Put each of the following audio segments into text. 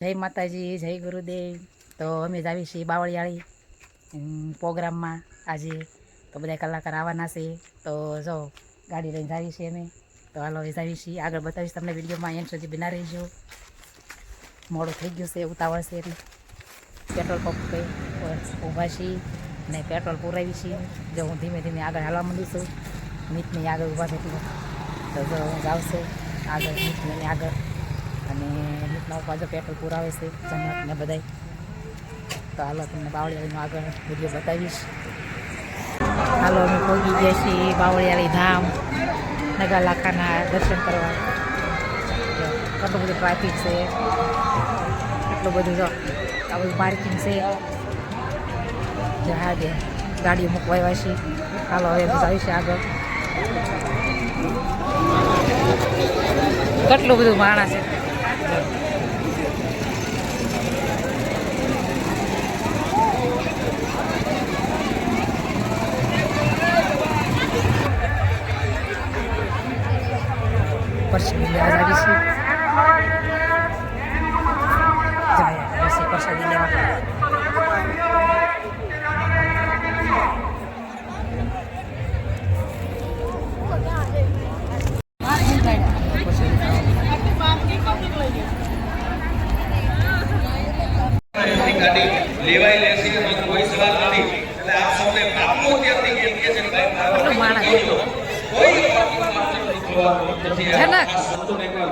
જય માતાજી, જય ગુરુદેવ. તો અમે જ આવી છીએ બાવળિયાળી પ્રોગ્રામમાં આજે. તો બધા કલાકાર આવવાના છે. તો જો, ગાડી લઈને જાવી છીએ અમે. તો હાલો એ જાવી છીએ. આગળ બતાવીશ તમને વિડીયોમાં. એમ સુધી બિના રહીજો. મોડું થઈ ગયું છે, ઉતાવળ છે એટલે. પેટ્રોલ પંપ ઊભા છીએ ને પેટ્રોલ પુરાવી છીએ. જો હું ધીમે ધીમે આગળ હાલવા માંડું છું. મિતની આગળ ઊભા થતી તો જો, હું જાઉં છું. આગળ મિતની આગળ. અને અમુકના જો પેટ્રોલ પુરાવે છે જમત ને બધાય. તો હાલો તમને બાવળિયાળીનો આગળ વીડિયો બતાવીશ. હાલો, અમે પહોંચી ગયા છીએ બાવળિયાળી ધામ, નગાલાખાના દર્શન કરવા. કેટલું બધું ટ્રાફિક છે. એટલું બધું જો આ બધું પાર્કિંગ છે. જહાજે ગાડીઓ મૂકવા છે. હાલો, હવે આવીશું આગળ. કેટલું બધું માણસ છે. પરસાદી લેવા જાવી છીએ જાય પછી પરસાદી લેવા ની ગાડી લેવાઈ લેશે એમાં કોઈ સવાલ નથી એટલે આપ સૌને આપનો ત્યાંથી કે કે છે ભાઈ કેટલું માણસ છે. કોઈ જનક સંતોને એકવાર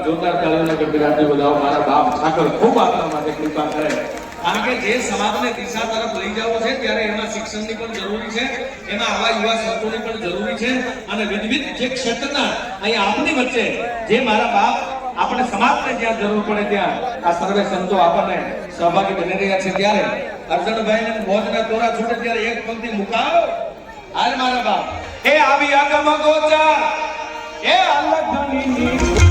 જ્યાં જરૂર પડે ત્યાં, આ સર્વે સંતો આપણને સહભાગી બની રહ્યા છે. ત્યારે અર્જુનભાઈ ને મોજના દોરા છૂટે ત્યારે એક પંક્તિ મુકાવો. હાલ મારા બાપ. એ આવી આગમ ગોચા એ અલગની નકર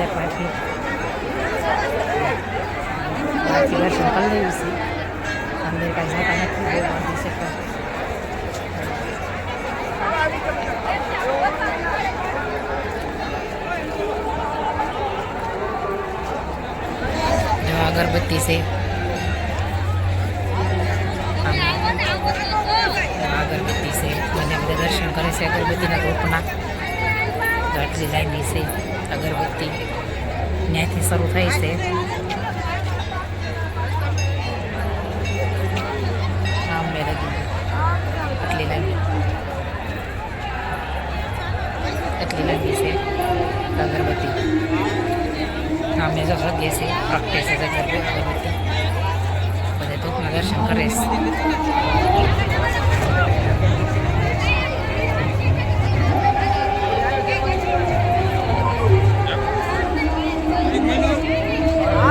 છે ટ્રાફિક બાકી દર્શન કરી લેવું છે. અંદર કાંઈ જતા નથી, બહુ ગરદી છે અગરબત્તી છે. અગરબત્તી છે. મને બધા દર્શન કરે છે અગરબત્તીના ગ્રુપના આટલી લાઈનની છે. અગરબત્તી. ત્યાંથી શરૂ થઈ છે. મેં લગી આટલી લાઈનની છે અગરબત્તી. સામે જો સગ્ય છે પ્રગટે છે અગરબત્તી. બધા ધૂપના દર્શન કરે છે.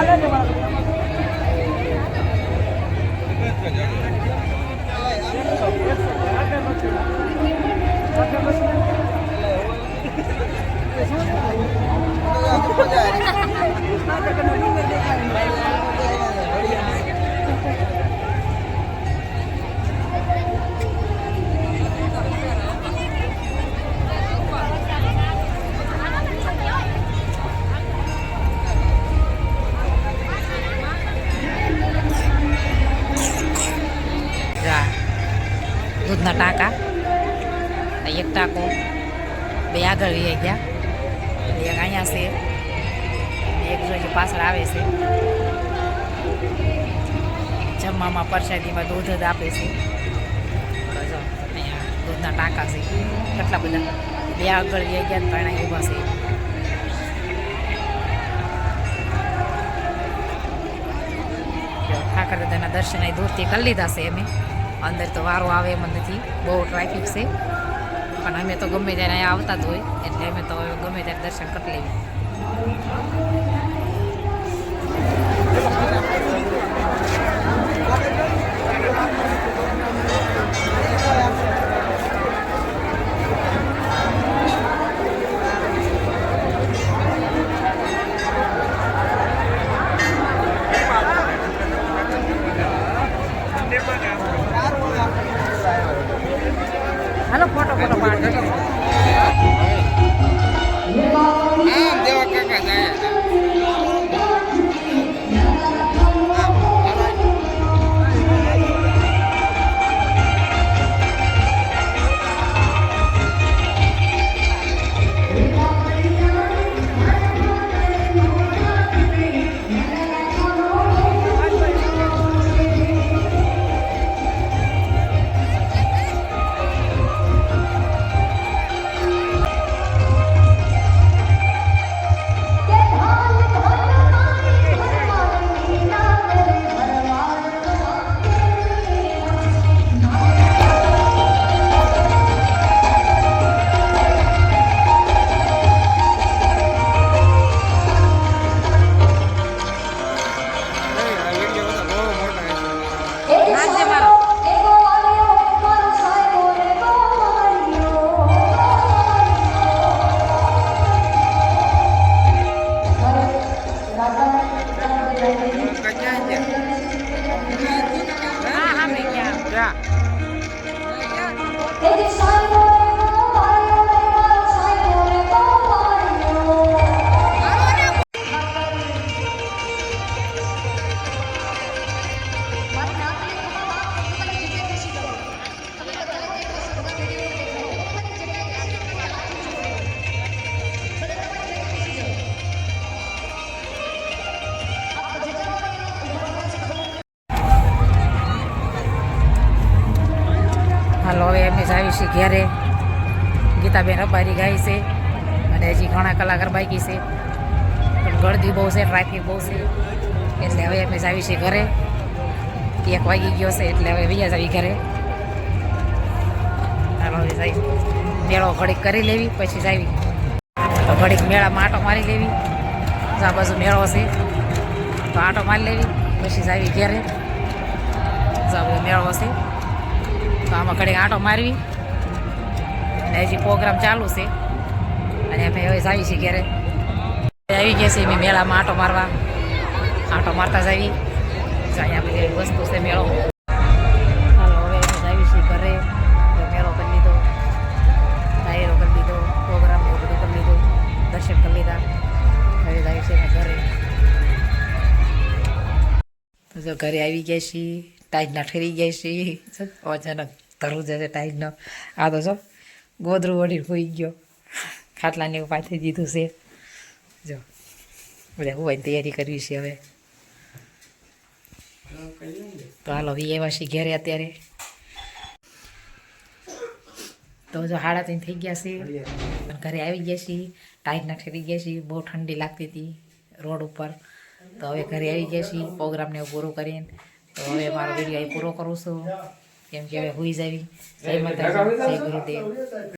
Gracias, ટાંકા એક ટાંકો બે આગળ લઈ ગયા. એક અહીંયા છે. એક જોઈએ પાછળ આવે છે. જમવામાં પ્રસાદીમાં દૂધ જ આપે છે. જો, અહીંયા દૂધના ટાંકા છે. કેટલા બધા? બે આગળ બે ગયા ત્રણે ઊભા છે. જો, ઠાકર દાદાના દર્શન દૂરથી કરી લીધા છે અમે અંદર તો વારો આવે એમ નથી. બહુ ટ્રાફિક છે. પણ અમે તો ગમે ત્યારે અહીંયા આવતા જ હોય, એટલે અમે તો ગમે ત્યારે દર્શન કરી લઈએ. હાલો જ ઘેરે. ગીતાબેન અપારી ગાય છે અને હજી ઘણા કલાકાર બાકી છે. પણ ગળદી બહુ છે ટ્રાફિક બહુ છે. એટલે હવે અમે જાવી આવી છે ઘરે. એક વાગી ગયો છે, એટલે હવે બીજા જાવી ઘરે. મેળો ઘડીક કરી લેવી, પછી જ આવી તો ઘડીક મેળામાં આટો મારી લેવી. તો આ બાજુ મેળો છે. તો આટો મારી લેવી, પછી જ આવી ઘેરે. તો મેળો છે. તો આમાં ઘડીક આંટો મારવી. અને હજી પ્રોગ્રામ ચાલુ છે. અને અમે હવે આવી છીએ ઘરે. આવી ગયા છીએ અમે મેળામાં આંટો મારવા. આંટો મારતા જ આવી અહીંયા બધી વસ્તુ છે મેળો. હાલો, હવે અમે આવી ઘરે. મેળો કરી લીધો. ડાયરો કરી લીધો. પ્રોગ્રામ કરી લીધું. દર્શન કરી લીધા. હવે જાય છે ઘરે. જો ઘરે આવી ગયા છીએ. ટાઈટના ઠેરી ગયા છીએ. અચાનક ધરું જશે ટાઈટનો આ તો જો ગોદરું વળી હોઈ ગયો. ખાટલાને એવું પાથરી દીધું છે. જો, બધા હોવાની તૈયારી કરવી છે હવે. તો હાલો એ એવા છીએ ઘેરે અત્યારે. તો જો હાડા ત્રણ થઈ ગયા છે. ઘરે આવી ગયા છીએ. ટાઈટના ઠેરી ગયા છીએ. બહુ ઠંડી લાગતી હતી રોડ ઉપર. તો હવે ઘરે આવી ગયા છીએ. પ્રોગ્રામને પૂરો કરીને. તો હવે મારો વીડિયો પૂરો કરું છું. કેમ કે હવે હુઈ જાવી. જય માતા જય ગુરુદેવ.